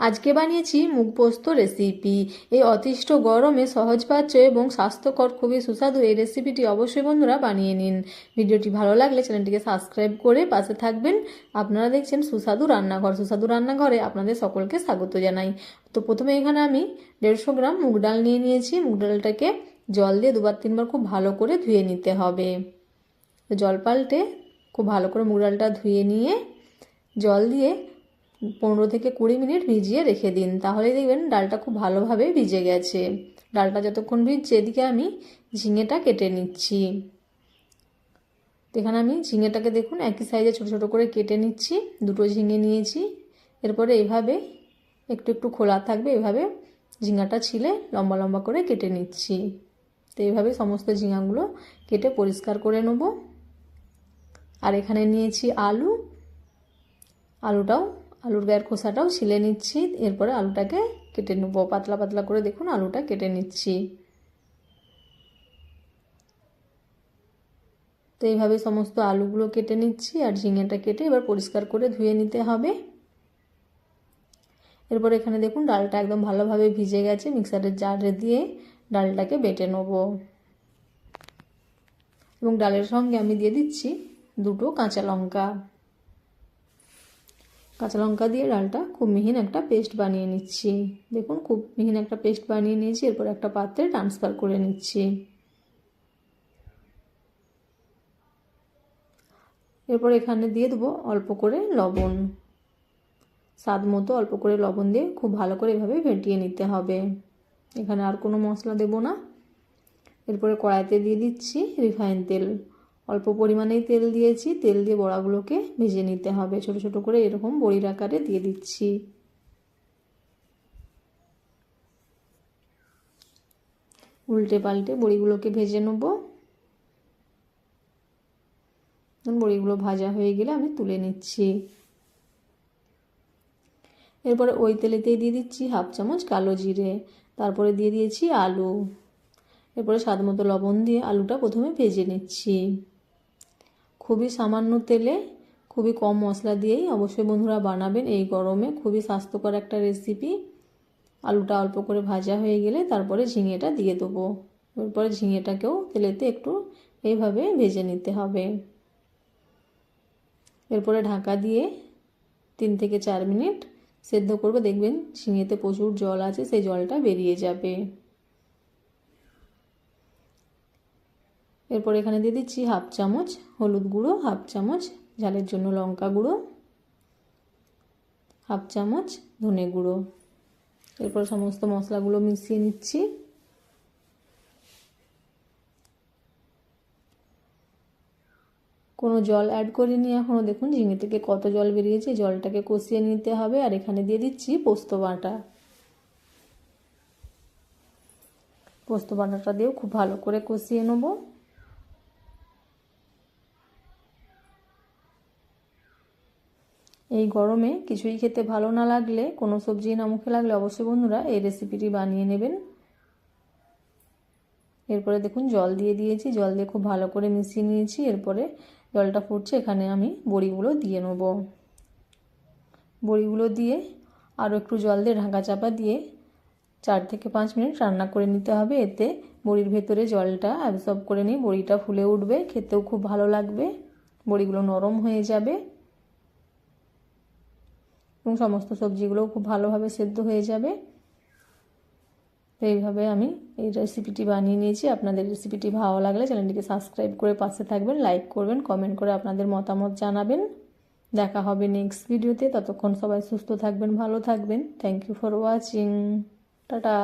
আজকে বানিয়েছি মুগ পোস্ত রেসিপি এই অতিষ্ঠ গরমে সহজপাচ্য এবং স্বাস্থ্যকর, খুবই সুস্বাদু এই রেসিপিটি অবশ্যই বন্ধুরা বানিয়ে নিন। ভিডিওটি ভালো লাগলে চ্যানেলটিকে সাবস্ক্রাইব করে পাশে থাকবেন। আপনারা দেখছেন সুস্বাদু রান্নাঘর। সুস্বাদু রান্নাঘরে আপনাদের সকলকে স্বাগত জানাই। তো প্রথমে এখানে আমি দেড়শো গ্রাম মুগ ডাল নিয়ে নিয়েছি। মুগ ডালটাকে জল দিয়ে দুবার তিনবার খুব ভালো করে ধুয়ে নিতে হবে। জল পাল্টে খুব ভালো করে মুগ ডালটা ধুয়ে নিয়ে জল দিয়ে পনেরো থেকে কুড়ি মিনিট ভিজিয়ে রেখে দিন। তাহলেই দেখবেন ডালটা খুব ভালোভাবে ভিজে গেছে। ডালটা যতক্ষণ ভিজছে, এদিকে আমি ঝিঙেটা কেটে নিচ্ছি। এখানে আমি ঝিঙেটাকে দেখুন একই সাইজে ছোটো ছোটো করে কেটে নিচ্ছি। দুটো ঝিঙে নিয়েছি। এরপরে এভাবে একটু একটু খোলা থাকবে, এভাবে ঝিঙাটা ছিলে লম্বা লম্বা করে কেটে নিচ্ছি। তো এইভাবে সমস্ত ঝিঙাগুলো কেটে পরিষ্কার করে নেব। আর এখানে নিয়েছি আলু। আলুটাও আলুর গায়ের খোসাটাও ছিলে নিচ্ছি, এরপরে আলুটাকে কেটে নেব। পাতলা পাতলা করে দেখুন, আলুটা কেটে নিচ্ছি। তো এইভাবে সমস্ত আলুগুলো কেটে নিচ্ছি আর ঝিঙেটা কেটে এবার পরিষ্কার করে ধুয়ে নিতে হবে। এরপর এখানে দেখুন, ডালটা একদম ভালোভাবে ভিজে গেছে মিক্সারের জারে দিয়ে ডালটাকে বেটে নেব। এবং ডালের সঙ্গে আমি দিয়ে দিচ্ছি দুটো কাঁচা লঙ্কা। কাঁচা লঙ্কা দিয়ে ডালটা খুব মিহিন একটা পেস্ট বানিয়ে নিচ্ছি। দেখুন, খুব মিহিন একটা পেস্ট বানিয়ে নিয়েছি, এরপর একটা পাত্রে ট্রান্সফার করে নিচ্ছি। এরপর এখানে দিয়ে দেবো অল্প করে লবণ। স্বাদ মতো অল্প করে লবণ দিয়ে খুব ভালো করে এভাবে ফেটিয়ে নিতে হবে। এখানে আর কোনো মশলা দেব না। এরপরে কড়াইতে দিয়ে দিচ্ছি রিফাইন তেল। অল্প পরিমাণেই তেল দিয়েছি। তেল দিয়ে বড়াগুলোকে ভেজে নিতে হবে। ছোট ছোট করে এরকম বড়ির আকারে দিয়ে দিচ্ছি। উল্টে পাল্টে বড়িগুলোকে ভেজে নেব। বড়িগুলো ভাজা হয়ে গেলে আমি তুলে নিচ্ছি। এরপরে ওই তেলেতেই দিয়ে দিচ্ছি হাফ চামচ কালো জিরে। তারপরে দিয়ে দিয়েছি আলু। এরপরে স্বাদ মতো লবণ দিয়ে আলুটা প্রথমে ভেজে নিচ্ছি। খুবই সামান্য তেলে, খুবই কম মশলা দিয়েই অবশ্যই বন্ধুরা বানাবেন এই গরমে। খুবই স্বাস্থ্যকর একটা রেসিপি আলুটা অল্প করে ভাজা হয়ে গেলে তারপরে ঝিঙেটা দিয়ে দেবো। এরপরে ঝিঙেটাকেও তেলেতে একটু এইভাবে ভেজে নিতে হবে। এরপরে ঢাকা দিয়ে তিন থেকে চার মিনিট সেদ্ধ করবে। দেখবেন ঝিঙেতে প্রচুর জল আছে, সেই জলটা বেরিয়ে যাবে। এরপর এখানে দিয়ে দিচ্ছি হাফ চামচ হলুদ গুঁড়ো, হাফ চামচ ঝালের জন্য লঙ্কা গুঁড়ো, হাফ চামচ ধনে গুঁড়ো। এরপর সমস্ত মশলাগুলো মিশিয়ে নিচ্ছি। কোনো জল অ্যাড করিনি এখনও দেখুন, ঝিঙে থেকে কত জল বেরিয়েছে, জলটাকে কষিয়ে নিতে হবে। আর এখানে দিয়ে দিচ্ছি পোস্ত বাটা। পোস্ত বাটাটা দিয়েও খুব ভালো করে কষিয়ে নেব। এই গরমে কিছুই খেতে ভালো না লাগলে, কোনো সবজি না মুখে লাগলে অবশ্যই বন্ধুরা এই রেসিপিটি বানিয়ে নেবেন। এরপরে দেখুন, জল দিয়ে দিয়েছি। জল দিয়ে খুব ভালো করে মিশিয়ে নিয়েছি। এরপরে জলটা ফুটছে, এখানে আমি বড়িগুলো দিয়ে নেব। বড়িগুলো দিয়ে আরও একটু জল দিয়ে ঢাকা চাপা দিয়ে চার থেকে পাঁচ মিনিট রান্না করে নিতে হবে। এতে বড়ির ভেতরে জলটা অ্যাবসর্ব করে নিই বড়িটা ফুলে উঠবে, খেতেও খুব ভালো লাগবে। বড়িগুলো নরম হয়ে যাবে। এবং সমস্ত সবজিগুলোও খুব ভালোভাবে সেদ্ধ হয়ে যাবে। তো এইভাবে আমি এই রেসিপিটি বানিয়ে নিয়েছি। আপনাদের রেসিপিটি ভালো লাগলে চ্যানেলটিকে সাবস্ক্রাইব করে পাশে থাকবেন লাইক করবেন কমেন্ট করে আপনাদের মতামত জানাবেন। দেখা হবে নেক্সট ভিডিওতে ততক্ষণ সবাই সুস্থ থাকবেন, ভালো থাকবেন। Thank you for watching tata.